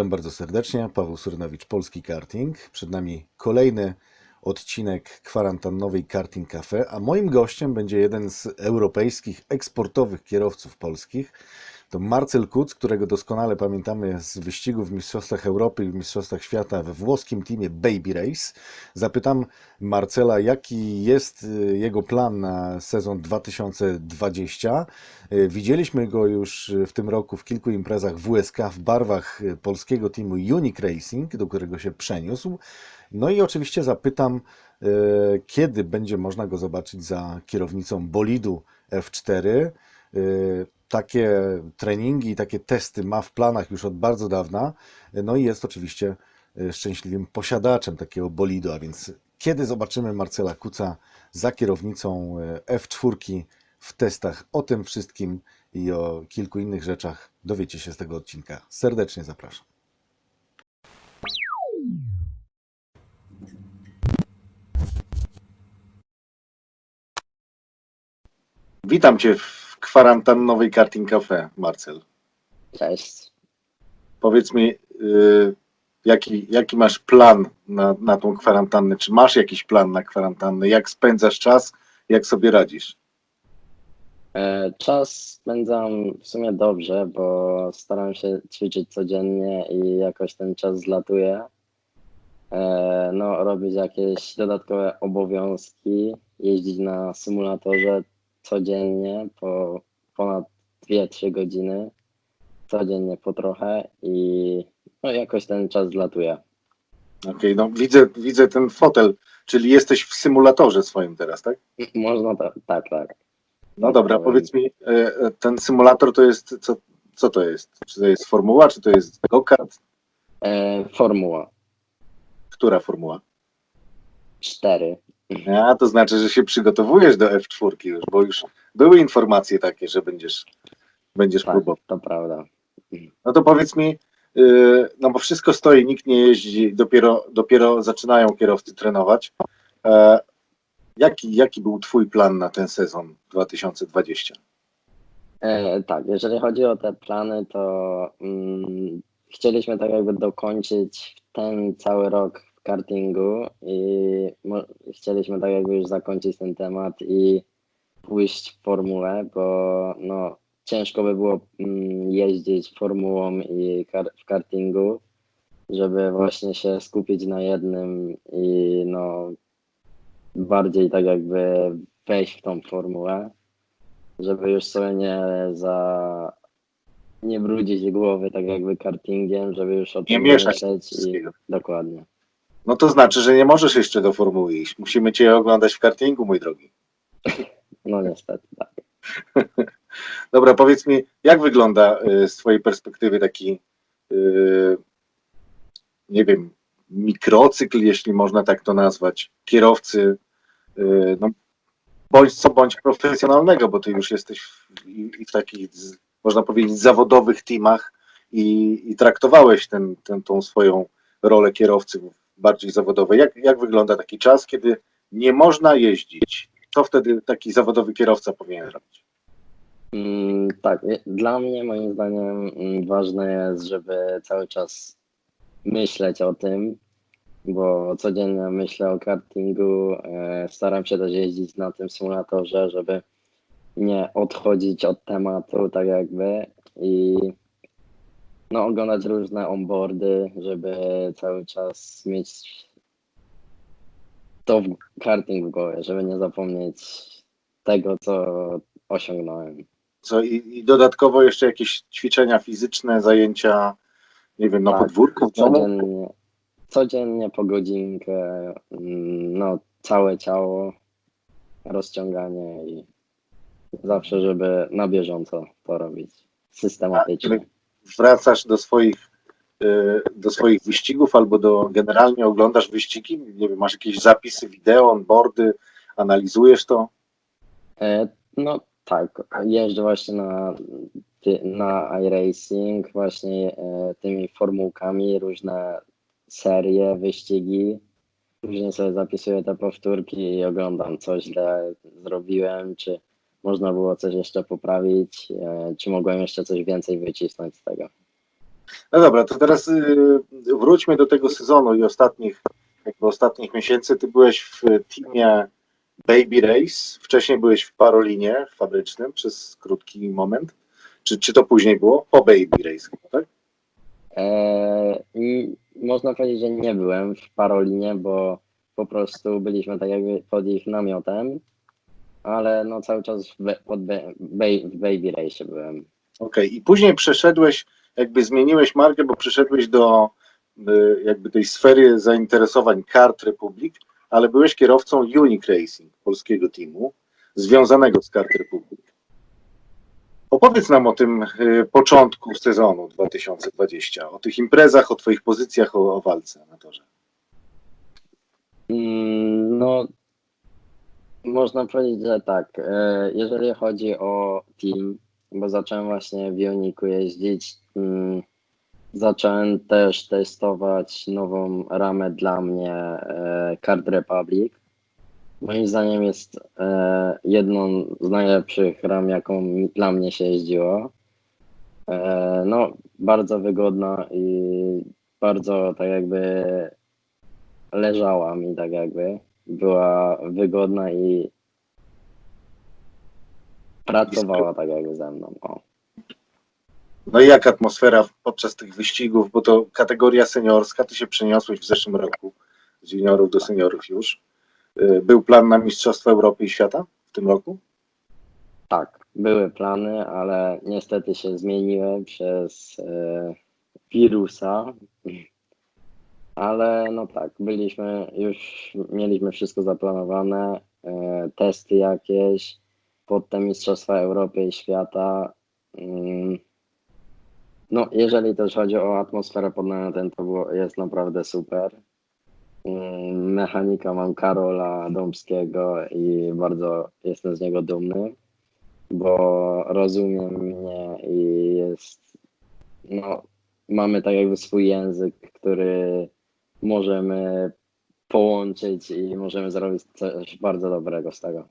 Witam bardzo serdecznie. Paweł Surynowicz, Polski Karting. Przed nami kolejny odcinek kwarantannowej Karting Cafe, a moim gościem będzie jeden z europejskich eksportowych kierowców polskich. To Marcel Kuc, którego doskonale pamiętamy z wyścigów w Mistrzostwach Europy i w Mistrzostwach Świata we włoskim teamie Baby Race. Zapytam Marcela, jaki jest y, jego plan na sezon 2020. Y, Widzieliśmy go już w tym roku w kilku imprezach WSK w barwach y, polskiego teamu Unique Racing, do którego się przeniósł. No i oczywiście zapytam, y, kiedy będzie można go zobaczyć za kierownicą bolidu F4. Takie treningi, takie testy ma w planach już od bardzo dawna. No i jest oczywiście y, szczęśliwym posiadaczem takiego bolidu, a więc kiedy zobaczymy Marcela Kuca za kierownicą y, F4 w testach, o tym wszystkim i o kilku innych rzeczach dowiecie się z tego odcinka. Serdecznie zapraszam. Witam Cię w kwarantannowej Karting Cafe, Marcel. Cześć. Powiedz mi, y, jaki, jaki masz plan na, na tą kwarantannę? Czy masz jakiś plan na kwarantannę? Jak spędzasz czas? Jak sobie radzisz? E, Czas spędzam w sumie dobrze, bo staram się ćwiczyć codziennie i jakoś ten czas zlatuje. E, No, robić jakieś dodatkowe obowiązki, jeździć na symulatorze codziennie po ponad 2-3 godziny, codziennie po trochę i no, jakoś ten czas zlatuje. Okej, no widzę, widzę ten fotel, czyli jesteś w symulatorze swoim teraz, tak? Można tak, tak, tak. No dobra, powiedz mi, e, e, ten symulator to jest, co, co to jest? Czy to jest formuła, czy to jest go-kart? E, Formuła Która formuła? 4. A, to znaczy, że się przygotowujesz do F4 już, bo już były informacje takie, że będziesz, będziesz Tak, próbował. to prawda. No to powiedz mi, yy, no bo wszystko stoi, nikt nie jeździ, dopiero, dopiero zaczynają kierowcy trenować. E, jaki, jaki był Twój plan na ten sezon 2020? E, tak, jeżeli chodzi o te plany, to mm, chcieliśmy tak jakby dokończyć ten cały rok kartingu i chcieliśmy tak jakby już zakończyć ten temat i pójść w formułę, bo no, ciężko by było mm, jeździć formułą i kar- w kartingu, żeby właśnie się skupić na jednym i no bardziej tak jakby wejść w tą formułę żeby już sobie nie za nie brudzić głowy tak jakby kartingiem, żeby już o Nie tym mieszać myśleć i dokładnie. No to znaczy, że nie możesz jeszcze do formuły iść. Musimy Cię oglądać w kartingu, mój drogi. No niestety, tak. Dobra, powiedz mi, jak wygląda y, z Twojej perspektywy taki, y, nie wiem, mikrocykl, jeśli można tak to nazwać, kierowcy, y, no, bądź co bądź profesjonalnego, bo Ty już jesteś w, i, i w takich, można powiedzieć, zawodowych teamach i, i traktowałeś ten, ten, tą swoją rolę kierowcy bardziej zawodowej. Jak, jak wygląda taki czas, kiedy nie można jeździć? Co wtedy taki zawodowy kierowca powinien robić? Mm, tak, nie- dla mnie moim zdaniem mm, ważne jest, żeby cały czas myśleć o tym, bo codziennie myślę o kartingu, e, staram się też jeździć na tym symulatorze, żeby nie odchodzić od tematu tak jakby i no, oglądać różne onboardy, żeby cały czas mieć to w karting w głowie, żeby nie zapomnieć tego, co osiągnąłem. Co, i, I dodatkowo jeszcze jakieś ćwiczenia fizyczne, zajęcia, nie wiem, na Tak, podwórku? Codziennie, codziennie po godzinkę, mm, no całe ciało, rozciąganie i zawsze, żeby na bieżąco to robić, systematycznie. Wracasz do swoich, y, do swoich wyścigów albo do generalnie oglądasz wyścigi? Nie wiem, masz jakieś zapisy wideo, onboardy, analizujesz to? E, No tak, jeżdżę właśnie na, na iRacing, właśnie e, tymi formułkami, różne serie, wyścigi. Później sobie zapisuję te powtórki i oglądam, co źle zrobiłem, czy można było coś jeszcze poprawić, e, czy mogłem jeszcze coś więcej wycisnąć z tego. No dobra, to teraz y, wróćmy do tego sezonu i ostatnich, jakby ostatnich miesięcy. Ty byłeś w teamie Baby Race, wcześniej byłeś w Parolinie fabrycznym przez krótki moment. Czy, czy to później było? Po Baby Race, tak? E, i można powiedzieć, że nie byłem w Parolinie, bo po prostu byliśmy tak jakby pod ich namiotem, ale no cały czas w, be- pod be, bej- w Baby Race byłem. Okej, i później przeszedłeś, jakby zmieniłeś markę, bo przeszedłeś do y, jakby tej sfery zainteresowań kart Republic, ale byłeś kierowcą Unique Racing, polskiego teamu, związanego z kart Republic. Opowiedz nam o tym y, początku sezonu 2020, o tych imprezach, o twoich pozycjach, o, o walce na torze. Mm, No, można powiedzieć, że tak. E, Jeżeli chodzi o team, bo zacząłem właśnie w Ioniku jeździć, mm, zacząłem też testować nową ramę dla mnie e, Card Republic. Moim zdaniem jest e, jedną z najlepszych ram, jaką dla mnie się jeździło. No, bardzo wygodna i bardzo tak jakby leżała mi tak jakby. Była wygodna i pracowała tak jakby ze mną. O. No i jak atmosfera podczas tych wyścigów, bo to kategoria seniorska, ty się przeniosłeś w zeszłym roku z juniorów do seniorów już. Y, Był plan na Mistrzostwa Europy i Świata w tym roku? Tak, były plany, ale niestety się zmieniły przez e, wirusa. Ale no tak, byliśmy, już mieliśmy wszystko zaplanowane, e, testy jakieś, potem Mistrzostwa Europy i Świata. Mm. No, jeżeli też chodzi o atmosferę pod namiotem, to było, jest naprawdę super. Mm, Mechanika mam Karola Dąbskiego i bardzo jestem z niego dumny bo rozumie mnie i jest, no, mamy tak jakby swój język, który możemy połączyć i możemy zrobić coś bardzo dobrego z tego.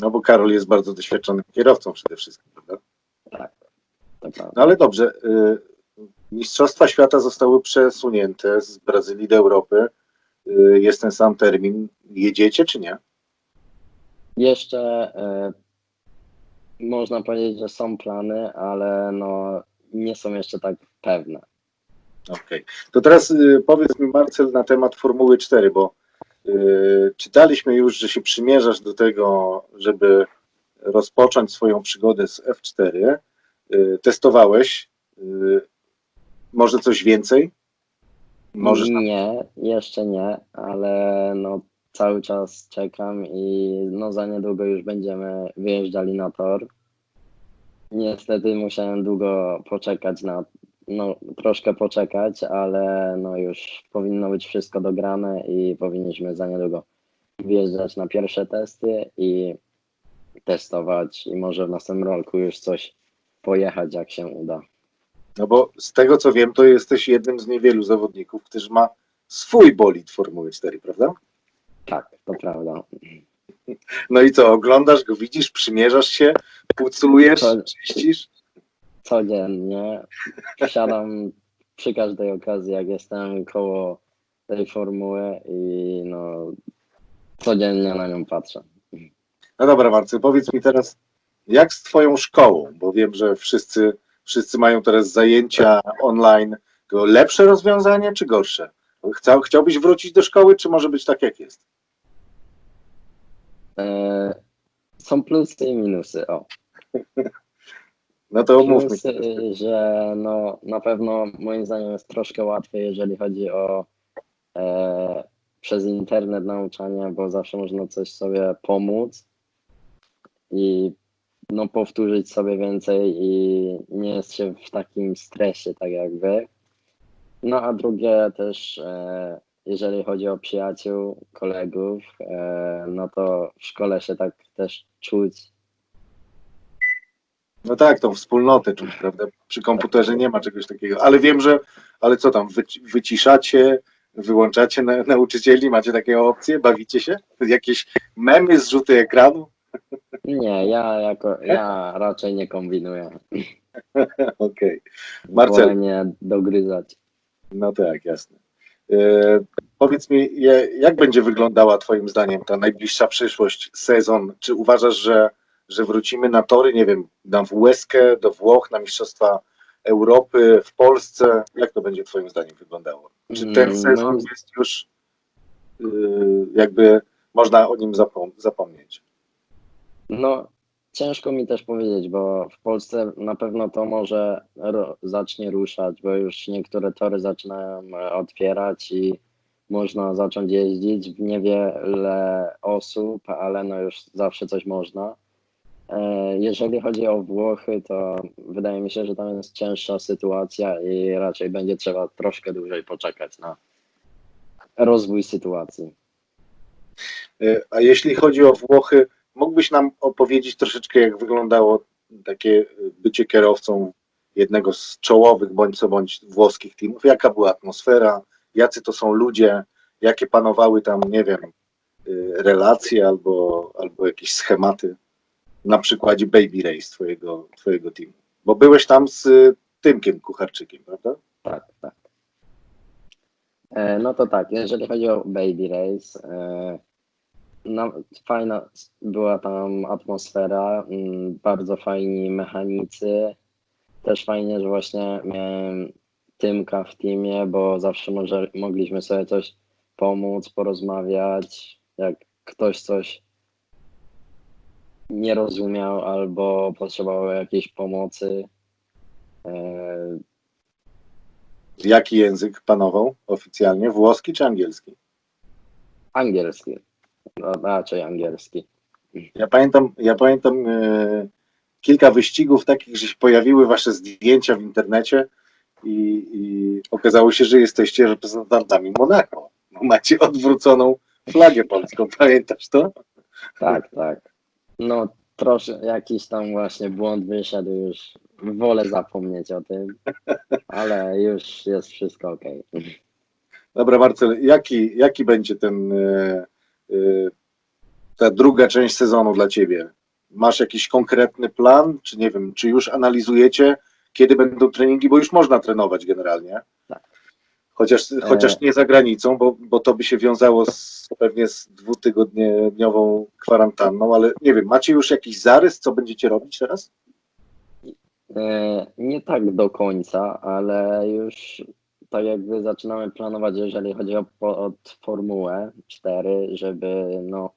No bo Karol jest bardzo doświadczonym kierowcą przede wszystkim, prawda? Tak, to prawda. No ale dobrze, y, Mistrzostwa Świata zostały przesunięte z Brazylii do Europy. Y, Jest ten sam termin. Jedziecie czy nie? Jeszcze e, można powiedzieć, że są plany, ale no, nie są jeszcze tak pewne. Okej. To teraz y, powiedz mi, Marcel, na temat Formuły 4, bo y, czytaliśmy już, że się przymierzasz do tego, żeby rozpocząć swoją przygodę z F4. Y, testowałeś. Może coś więcej? Możesz. Nie, jeszcze nie, ale no cały czas czekam i no za niedługo już będziemy wyjeżdżali na tor. Niestety musiałem długo poczekać na, no troszkę poczekać, ale no już powinno być wszystko dograne i powinniśmy za niedługo wjeżdżać na pierwsze testy i testować i może w następnym roku już coś pojechać jak się uda. No bo z tego co wiem, to jesteś jednym z niewielu zawodników, który ma swój bolid Formuły 4, prawda? Tak, to prawda. No i co, oglądasz go, widzisz, przymierzasz się, pucujesz, To- czyścisz? Codziennie. Wsiadam przy każdej okazji, jak jestem koło tej formuły i no codziennie na nią patrzę. No dobra, Marcy, powiedz mi teraz, jak z twoją szkołą, bo wiem, że wszyscy, wszyscy mają teraz zajęcia online. Lepsze rozwiązanie czy gorsze? Chcia, chciałbyś wrócić do szkoły, czy może być tak, jak jest? E, są plusy i minusy. O. No to omówmy. Plusy, że no, na pewno moim zdaniem jest troszkę łatwiej, jeżeli chodzi o e, przez internet nauczanie, bo zawsze można coś sobie pomóc i no, powtórzyć sobie więcej i nie jest się w takim stresie, tak jakby. No a drugie też, e, jeżeli chodzi o przyjaciół, kolegów, e, no to w szkole się tak też czuć No tak, tą wspólnotę czuć, prawda? Przy komputerze nie ma czegoś takiego. Ale wiem, że, ale co tam, wyci- wyciszacie, wyłączacie na, nauczycieli, macie takie opcje, bawicie się? Jakieś memy, zrzuty ekranu? Nie, ja jako ja raczej nie kombinuję. Okej. Marcel. Wolę nie dogryzać. No tak, jasne. E, powiedz mi, je- jak będzie wyglądała Twoim zdaniem ta najbliższa przyszłość, sezon? Czy uważasz, że, że wrócimy na tory, nie wiem, na Łeskę, do Włoch, na Mistrzostwa Europy, w Polsce? Jak to będzie Twoim zdaniem wyglądało? Czy ten Mm, sezon moim- jest już y, jakby można o nim zapom- zapomnieć? No, ciężko mi też powiedzieć, bo w Polsce na pewno to może zacznie ruszać, bo już niektóre tory zaczynają e, otwierać i można zacząć jeździć w niewiele osób, ale no już zawsze coś można. E, Jeżeli chodzi o Włochy, to wydaje mi się, że tam jest cięższa sytuacja i raczej będzie trzeba troszkę dłużej poczekać na rozwój sytuacji. E, A jeśli chodzi o Włochy, mógłbyś nam opowiedzieć troszeczkę, jak wyglądało takie e, bycie kierowcą jednego z czołowych bądź co bądź włoskich teamów? Jaka była atmosfera? Jacy to są ludzie? Jakie panowały tam, nie wiem, relacje albo, albo jakieś schematy? Na przykładzie Baby Race twojego, twojego teamu. Bo byłeś tam z y, Tymkiem Kucharczykiem, prawda? Tak, tak. E, No to tak, jeżeli chodzi o Baby Race, e, no, fajna była tam atmosfera, mm, bardzo fajni mechanicy. Też fajnie, że właśnie miałem Tymka w teamie, bo zawsze może, mogliśmy sobie coś pomóc, porozmawiać, jak ktoś coś nie rozumiał albo potrzebował jakiejś pomocy. E, Jaki język panował oficjalnie? Włoski czy angielski? Angielski. No, raczej angielski. Ja pamiętam, ja pamiętam e, kilka wyścigów takich, że się pojawiły wasze zdjęcia w internecie i, i okazało się, że jesteście reprezentantami Monako. Macie odwróconą flagę polską, pamiętasz to? Tak, tak. No trosze, jakiś tam właśnie błąd wyszedł już. Wolę zapomnieć o tym, ale już jest wszystko ok. Dobra Marcel, jaki, jaki będzie ten e, ta druga część sezonu dla ciebie? Masz jakiś konkretny plan, czy nie wiem, czy już analizujecie, kiedy będą treningi, bo już można trenować generalnie. Chociaż, chociaż nie za granicą, bo, bo to by się wiązało z, pewnie z dwutygodniową kwarantanną, ale nie wiem, macie już jakiś zarys, co będziecie robić teraz? E, Nie tak do końca, ale już tak jakby zaczynamy planować, jeżeli chodzi o od Formułę 4, żeby no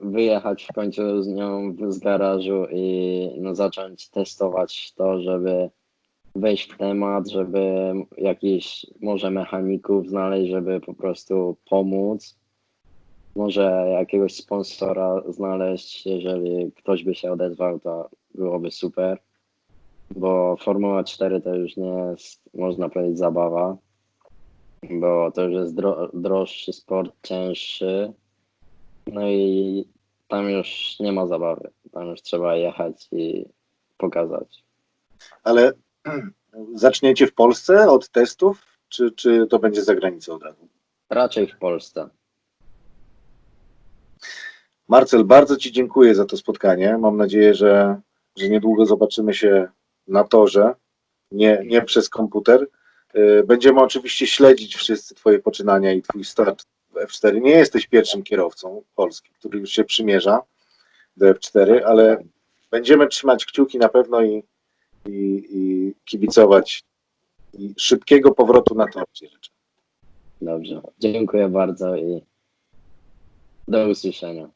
wyjechać w końcu z nią z garażu i no, zacząć testować to, żeby wejść w temat, żeby jakichś może mechaników znaleźć, żeby po prostu pomóc. Może jakiegoś sponsora znaleźć, jeżeli ktoś by się odezwał, to byłoby super. Bo Formuła 4 to już nie jest, można powiedzieć, zabawa, bo to już jest dro- droższy sport, cięższy. No i tam już nie ma zabawy. Tam już trzeba jechać i pokazać. Ale zaczniecie w Polsce od testów, czy, czy to będzie za granicą od razu? Raczej w Polsce. Marcel, bardzo Ci dziękuję za to spotkanie. Mam nadzieję, że, że niedługo zobaczymy się na torze, nie, nie przez komputer. Y, Będziemy oczywiście śledzić wszyscy Twoje poczynania i Twój start w F4. Nie jesteś pierwszym kierowcą Polski, który już się przymierza do F4, ale będziemy trzymać kciuki na pewno i, i, i kibicować. I szybkiego powrotu na tor Ci życzę. Dobrze. Dziękuję bardzo i do usłyszenia.